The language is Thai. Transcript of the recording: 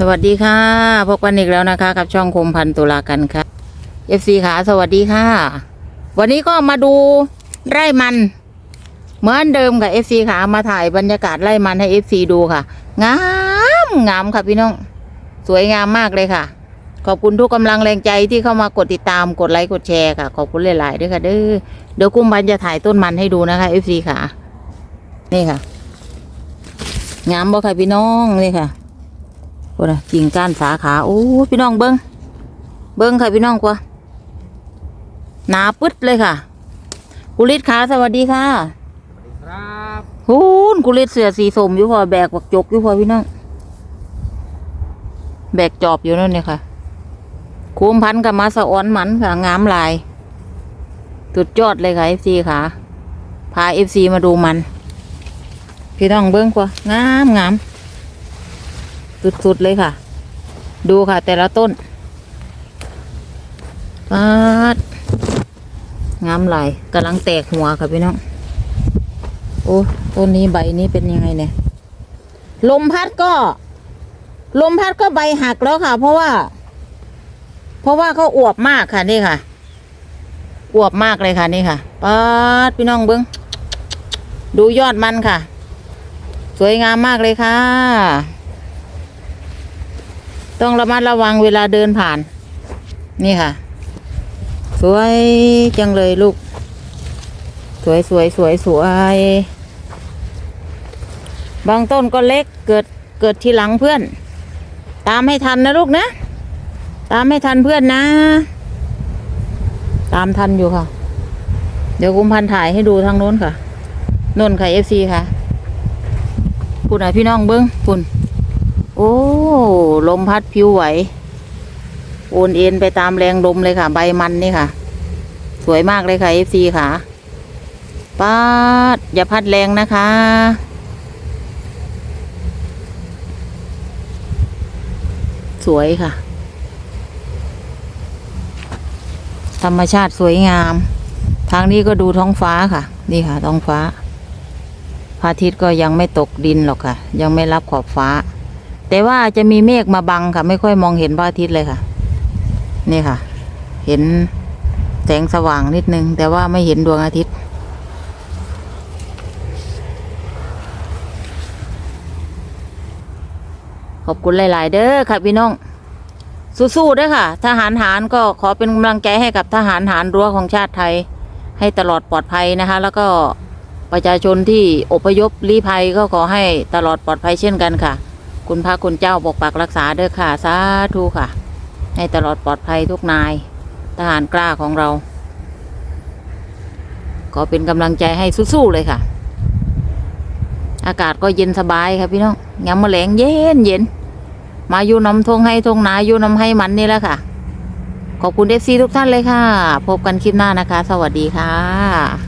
สวัสดีค่ะ พบกันอีกแล้วนะคะ กับช่องคมพันตุลากันค่ะ FC ขาสวัสดีค่ะ วันนี้ก็มาดูไร่มัน เหมือนเดิมค่ะ FC ขามาถ่ายบรรยากาศไร่มันให้ FC ดูค่ะ งามงามค่ะพี่น้อง สวยงามมากเลยค่ะ ขอบคุณทุกกำลังแรงใจที่เข้ามากดติดตามกดไลค์กดแชร์ค่ะ ขอบคุณหลายๆด้วยค่ะเด้อเดี๋ยวกุ้มพันจะถ่ายต้นมันให้ดูนะคะ FC ขานี่ค่ะ งามบ่ค่ะพี่น้องนี่ค่ะ โอ้นะกิ่งก้านสาขาโอ้พี่น้องเบิ้งเบิ้งค่ะพี่น้องกว่าหนาปึ๊ดเลยค่ะกุลิตขาสวัสดีค่ะครับหูนกุลิตเสือสีส้มอยู่พอแบกบักจกอยู่พอพี่น้องแบกจอบอยู่นั่นเนี่ยค่ะคูมพันกับมาสะอ้อนหมันค่ะงามลายสุดยอดเลยค่ะเอฟซีค่ะ พาเอฟซีมาดูมัน พี่น้องเบิ้งกว่างามงาม สุดๆเลยค่ะ ดูค่ะ แต่ละต้นปาดงามหลายกำลังแตกหัวค่ะพี่น้อง โอ้ต้นนี้ใบนี้เป็นยังไงเนี่ย ลมพัดก็ ลมพัดก็ใบหักแล้วค่ะ เพราะว่า เพราะว่าเขาอวบมากค่ะนี่ค่ะอวบมากเลยค่ะนี่ค่ะปาดพี่น้องเบิ้งดูยอดมันค่ะ สวยงามมากเลยค่ะ ต้องระมัดระวังเวลาเดินผ่าน นี่ค่ะ สวยจังเลยลูก สวยสวยสวยสวยบางต้นก็เล็กเกิดเกิดทีหลังเพื่อน ตามให้ทันนะลูกนะ ตามให้ทันเพื่อนนะ ตามทันอยู่ค่ะ เดี๋ยวกุมพันถ่ายให้ดูทางโน้นค่ะโน่นค่ะเอฟซีค่ะคุณไหนพี่น้องเบิ้งคุณ โอ้ ลมพัดผิวไหว โอนเอ็นไปตามแรงลมเลยค่ะ ใบมันนี่ค่ะ สวยมากเลยค่ะเอฟซีค่ะป้าดอย่าพัดแรงนะคะ สวยค่ะ ธรรมชาติสวยงาม ทางนี้ก็ดูท้องฟ้าค่ะ นี่ค่ะ ท้องฟ้าพระอาทิตย์ก็ยังไม่ตกดินหรอกค่ะ ยังไม่รับขอบฟ้า แต่ว่าจะมีเมฆมาบังค่ะ ไม่ค่อยมองเห็นพระอาทิตย์เลยค่ะ นี่ค่ะ เห็นแสงสว่างนิดนึง แต่ว่าไม่เห็นดวงอาทิตย์ ขอบคุณหลาย ๆ เด้อค่ะพี่น้อง สู้ๆเด้อค่ะ ทหารหารก็ขอเป็นกำลังใจให้กับทหารหารรั้วของชาติไทย ให้ตลอดปลอดภัยนะคะ แล้วก็ประชาชนที่อพยพลี้ภัยก็ขอให้ตลอดปลอดภัยเช่นกันค่ะ คุณพระคุณเจ้าปกปักรักษาเด้อค่ะสาธุค่ะ ให้ตลอดปลอดภัยทุกนาย ทหารกล้าของเราขอเป็นกำลังใจให้สู้ๆเลยค่ะ อากาศก็เย็นสบายค่ะพี่น้องยามมะแรงเย็นเย็นมาอยู่น้ำทงให้ทงนาอยู่น้ำให้มันนี่แหละค่ะ ขอบคุณเอฟซีทุกท่านเลยค่ะ พบกันคลิปหน้านะคะ สวัสดีค่ะ